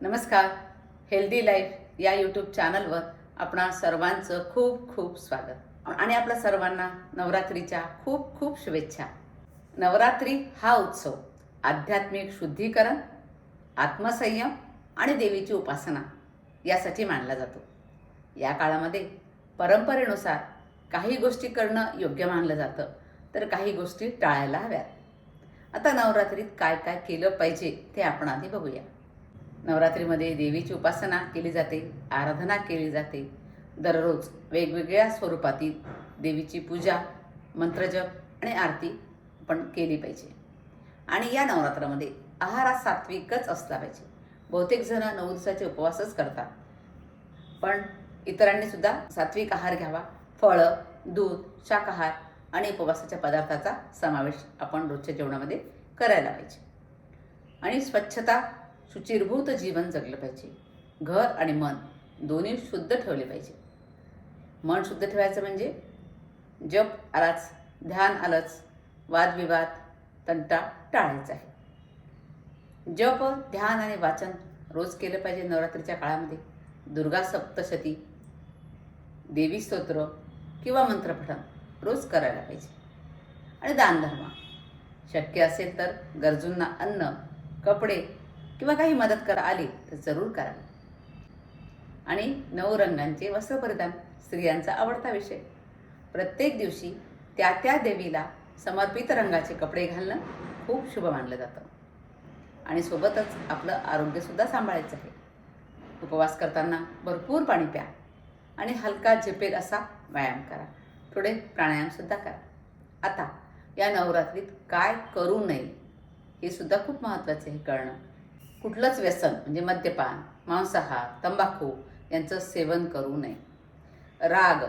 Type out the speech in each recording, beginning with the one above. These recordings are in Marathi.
नमस्कार. हेल्दी लाईफ या यूट्यूब चॅनलवर आपणा सर्वांचं खूप खूप स्वागत. आणि आपल्या सर्वांना नवरात्रीच्या खूप खूप शुभेच्छा. नवरात्री हा उत्सव आध्यात्मिक शुद्धीकरण आत्मसंयम आणि देवीची उपासना यासाठी मानला जातो. या काळामध्ये परंपरेनुसार काही गोष्टी करणं योग्य मानलं जातं तर काही गोष्टी टाळायला हव्यात. आता नवरात्रीत काय काय केलं पाहिजे ते आपण आधी बघूया. नवरात्रीमध्ये देवीची उपासना केली जाते आराधना केली जाते. दररोज वेगवेगळ्या स्वरूपातील देवीची पूजा मंत्रजप आणि आरती पण केली पाहिजे. आणि या नवरात्रामध्ये आहार हा सात्विकच असला पाहिजे. बहुतेक जण नऊ दिवसाचे उपवासच करतात. पण इतरांनी सुद्धा सात्विक आहार घ्यावा. फळं दूध शाकाहार आणि उपवासाच्या पदार्थाचा समावेश आपण रोजच्या जेवणामध्ये करायला पाहिजे. आणि स्वच्छता शुचिर्भूत जीवन जगलं पाहिजे. घर आणि मन दोन्ही शुद्ध ठेवले पाहिजे. मन शुद्ध ठेवायचं म्हणजे जप आलाच ध्यान आलंच वादविवाद तंटा टाळायचा आहे. जप ध्यान आणि वाचन रोज केलं पाहिजे नवरात्रीच्या काळामध्ये. दुर्गा सप्तशती देवी स्तोत्र किंवा मंत्रपठण रोज करायला पाहिजे. आणि दानधर्म. शक्य असेल तर गरजूंना अन्न कपडे किंवा काही मदत करा आली तर जरूर करा. आणि नऊ रंगांचे वस्त्र परिधान स्त्रियांचा आवडता विषय. प्रत्येक दिवशी त्या त्या देवीला समर्पित रंगाचे कपडे घालणं खूप शुभ मानलं जातं. आणि सोबतच आपलं आरोग्यसुद्धा सांभाळायचं आहे. उपवास करताना भरपूर पाणी प्या आणि हलका झेपेल असा व्यायाम करा. थोडे प्राणायामसुद्धा करा. आता या नवरात्रीत काय करू नये हे सुद्धा खूप महत्त्वाचं आहे कळणं. कुठलंच व्यसन म्हणजे मद्यपान मांसाहार तंबाखू यांचं सेवन करू नये. राग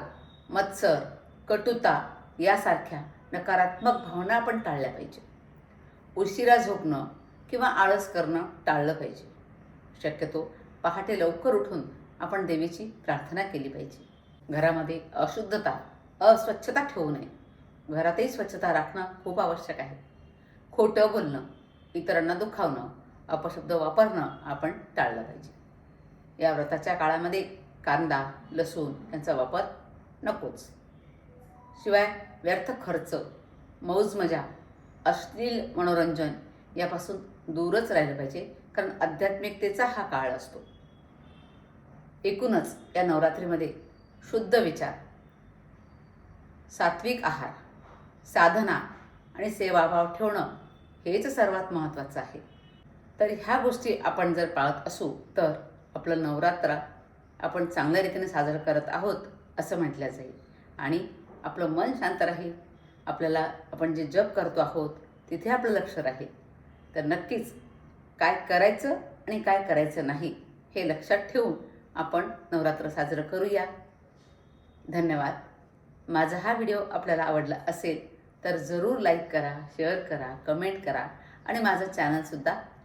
मत्सर कटुता यासारख्या नकारात्मक भावना आपण टाळल्या पाहिजे. उशिरा झोपणं किंवा आळस करणं टाळलं पाहिजे. शक्यतो पहाटे लवकर उठून आपण देवीची प्रार्थना केली पाहिजे. घरामध्ये अशुद्धता अस्वच्छता ठेवू नये. घरातही स्वच्छता राखणं खूप आवश्यक आहे. खोटं बोलणं इतरांना दुखावणं अपशब्द वापरणं आपण टाळलं पाहिजे. या व्रताच्या काळामध्ये कांदा लसूण यांचा वापर नकोच. शिवाय व्यर्थ खर्च मौजमजा अश्लील मनोरंजन यापासून दूरच राहिलं पाहिजे कारण आध्यात्मिकतेचा हा काळ असतो. एकूणच या नवरात्रीमध्ये शुद्ध विचार सात्विक आहार साधना आणि सेवाभाव ठेवणं हेच सर्वात महत्त्वाचं आहे. तर ह्या गोष्टी आपण जर पाळत असू तर आपलं नवरात्र आपण चांगल्या रीतीने साजरं करत आहोत असं म्हटलं जाईल. आणि आपलं मन शांत राहील. आपल्याला आपण जे जप करतो आहोत तिथे आपलं लक्ष राहील. तर नक्कीच काय करायचं आणि काय करायचं नाही हे लक्षात ठेवून आपण नवरात्र साजरं करूया. धन्यवाद. माझा हा व्हिडिओ आपल्याला आवडला असेल तर जरूर लाईक करा शेअर करा कमेंट करा आणि माझं चॅनलसुद्धा